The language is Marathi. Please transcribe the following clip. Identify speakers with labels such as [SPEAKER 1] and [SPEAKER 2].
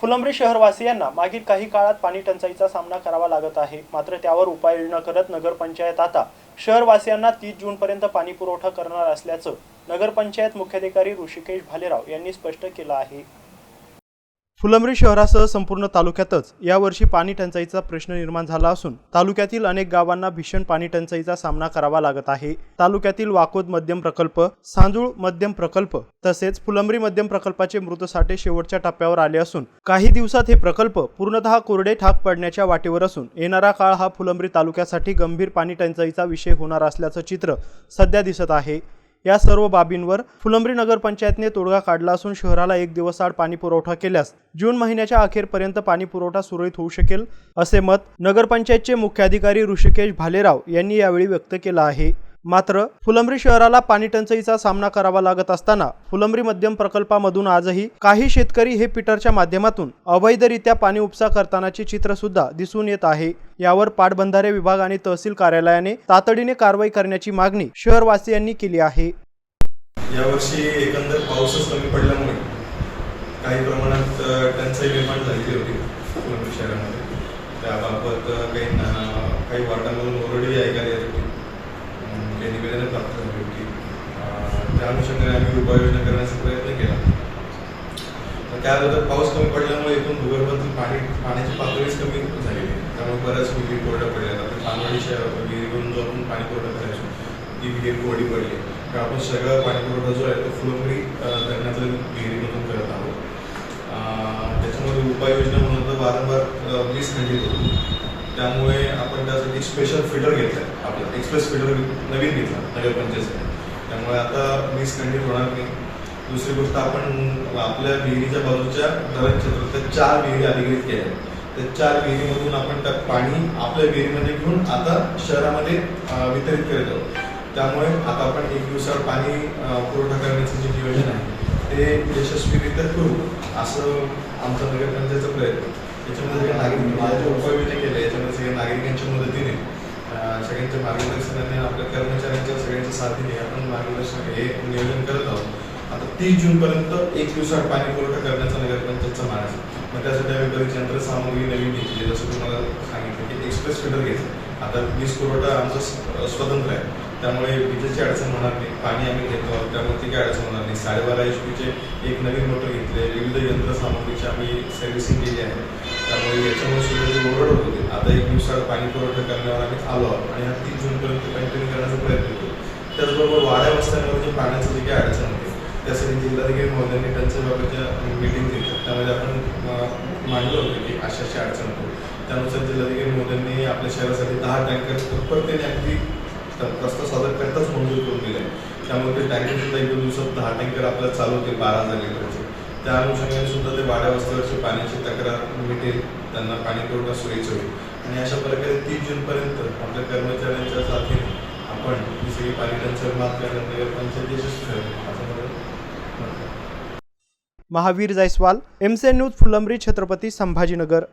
[SPEAKER 1] फुलंब्री शहरवासियांना मागील काही काळात पाणी टंचाईचा सामना करावा लागत आहे. मात्र त्यावर उपाययोजना करत नगरपंचायत आता शहरवासियांना तीस जूनपर्यंत पाणी पुरवठा करणार असल्याचं नगरपंचायत मुख्याधिकारी ऋषिकेश भालेराव यांनी स्पष्ट केलं आहे. फुलंब्री शहरासह संपूर्ण तालुक्यातच यावर्षी पाणी टंचाईचा प्रश्न निर्माण झाला असून तालुक्यातील अनेक गावांना भीषण पाणी टंचाईचा सामना करावा लागत आहे. तालुक्यातील वाकोद मध्यम प्रकल्प सांजूळ मध्यम प्रकल्प तसेच फुलंब्री मध्यम प्रकल्पाचे मृत साठे शेवटच्या टप्प्यावर आले असून काही दिवसात हे प्रकल्प पूर्णतः कोरडे ठाक पडण्याच्या वाटेवर असून येणारा काळ हा फुलंब्री तालुक्यासाठी गंभीर पाणी टंचाईचा विषय होणार असल्याचं चित्र सध्या दिसत आहे. या सर्व बाबींवर फुलंब्री नगरपंचायतने तोडगा काढला असून शहराला एक दिवसाआड पाणी पुरवठा केल्यास जून महिन्याच्या अखेरपर्यंत पाणी पुरवठा सुरळीत होऊ शकेल असे मत नगरपंचायतचे मुख्याधिकारी ऋषिकेश भालेराव यांनी यावेळी व्यक्त केलं आहे. मात्र फुलंब्री शहराला पाणी टंचाईचा सामना करावा लागत असताना फुलंब्री मध्यम प्रकल्पामधून आजही काही शेतकरी हे पिटरच्या माध्यमातून अवैधरित्या पाणी उपसा करतानाचे चित्र सुद्धा दिसून येत आहे. यावर पाटबंधारे विभाग आणि तहसील कार्यालयाने तातडीने कारवाई करण्याची मागणी शहरवासियांनी केली आहे.
[SPEAKER 2] यावर्षी एकंदर पाऊसच कमी पडल्यामुळे काही प्रमाणात टंचाई निर्माण झालेली होती कोल्हापूर शहरामध्ये. त्याबाबत काही ना- काही वाटांमधून ओरडी ऐकायला येत होती काही निवेदनं प्राप्त झाली होती. त्या अनुषंगाने आम्ही उपाययोजना करण्याचा प्रयत्न केला. तर त्यानंतर पाऊस कमी पडल्यामुळे एकूण भूगर्भातील पाणी पाण्याची पातळीच कमी झालेली आहे. त्यामुळे बऱ्याच विहीर कोरड्या पडल्या. आता पानवाडी शहर विहिरीवरून जो आपण पाणी कोरडं करायचो ती विहीर कोरडी पडली. तर आपण सगळा पाणीपुरवठा जो आहे तो फुलंबरी अ, विहिरीमधून करत आहोत. त्याच्यामध्ये उपाययोजना म्हणून तर वारंवार वीज खंडित होतो. त्यामुळे आपण त्यासाठी स्पेशल फिल्टर घेतलं आपला. एक्सप्रेस फिल्टर नवीन घेतला नगरपंचायतीने. त्यामुळे आता वीज खंडित होणार नाही. दुसरी गोष्ट आपण आपल्या विहिरीच्या बाजूच्या धरण क्षेत्रातल्या चार विहिरी अधिकृत केल्या त्या चार विहिरीमधून आपण त्या पाणी आपल्या विहिरीमध्ये घेऊन आता शहरामध्ये वितरित करत आहोत. त्यामुळे आता आपण एक दिवसावर पाणी पुरवठा करण्याचं जे नियोजन आहे ते यशस्वीरित्या करू असं आमचा नगरपंचायतचा प्रयत्न याच्यामध्ये सगळ्या नागरिक ज्या उपाययोजना केल्या याच्यामध्ये सगळ्या नागरिकांच्या मदतीने सगळ्यांच्या मार्गदर्शनाने आपल्या कर्मचाऱ्यांच्या सगळ्यांच्या साथीने आपण मार्गदर्शन हे नियोजन करत आहोत. आता तीस जूनपर्यंत एक दिवसात पाणी पुरवठा करण्याचा नगरपंचायतचा मानस आहे. मग त्यासाठी आम्ही बरीच यंत्रसामग्री नवीन घेतली जसं तुम्हाला सांगितलं की एक्सप्रेस फिल्टर घ्यायचं आता वीज पुरवठा आमचा स्वतंत्र आहे. त्यामुळे विजेची अडचण होणार नाही पाणी आम्ही घेतो आहोत त्यामुळे ती काही अडचण होणार नाही. साडेबारा एच पीचे एक नवीन मोटर घेतले विविध यंत्रसामग्रीची आम्ही सर्व्हिसिंग केली आहे. त्यामुळे याच्यामुळे सुद्धा ओरड होत होते. आता एक दिवसात पाणी पुरवठा करण्यावर आम्ही आलो आहोत आणि हा तीन जूनपर्यंत कंटिन्यू करण्याचा प्रयत्न करतो. त्याचबरोबर वाड्या वस्त्यांवर जे पाण्याचं जे काही अडचण होते त्यासाठी जिल्हाधिकारी महोदयांनी टंचाईबाबतच्या मीटिंग घेतल्या त्यामध्ये आपण मांडलं होतं की अशा अशा अडचण होतो त्यानुसार जिल्हाधिकारी महोदयांनी आपल्या शहरासाठी दहा टँकर तत्परतेने अगदी प्रस्ताव सादर करताच मंजूर करून दिले. त्यामुळे ते टँकर सुद्धा एक दोन दिवसात दहा टँकर आपल्याला चालू होतील बारा हजार लिटरचे त्या अनुषंगाने सुद्धा ते वाड्या वस्त्यावरची पाण्याची तक्रार मिटेल त्यांना पाणी पुरवठा सोयीचं होईल. आणि अशा प्रकारे तीस जूनपर्यंत आपल्या कर्मचाऱ्यांच्या साथीने आपण ही सगळी पाणी टंचाई मात करण्यात नगरपंचायत यशस्वी ठरेल. असं
[SPEAKER 1] महावीर जायस्वाल एमसे न्यूज फुलंब्री छत्रपती संभाजीनगर.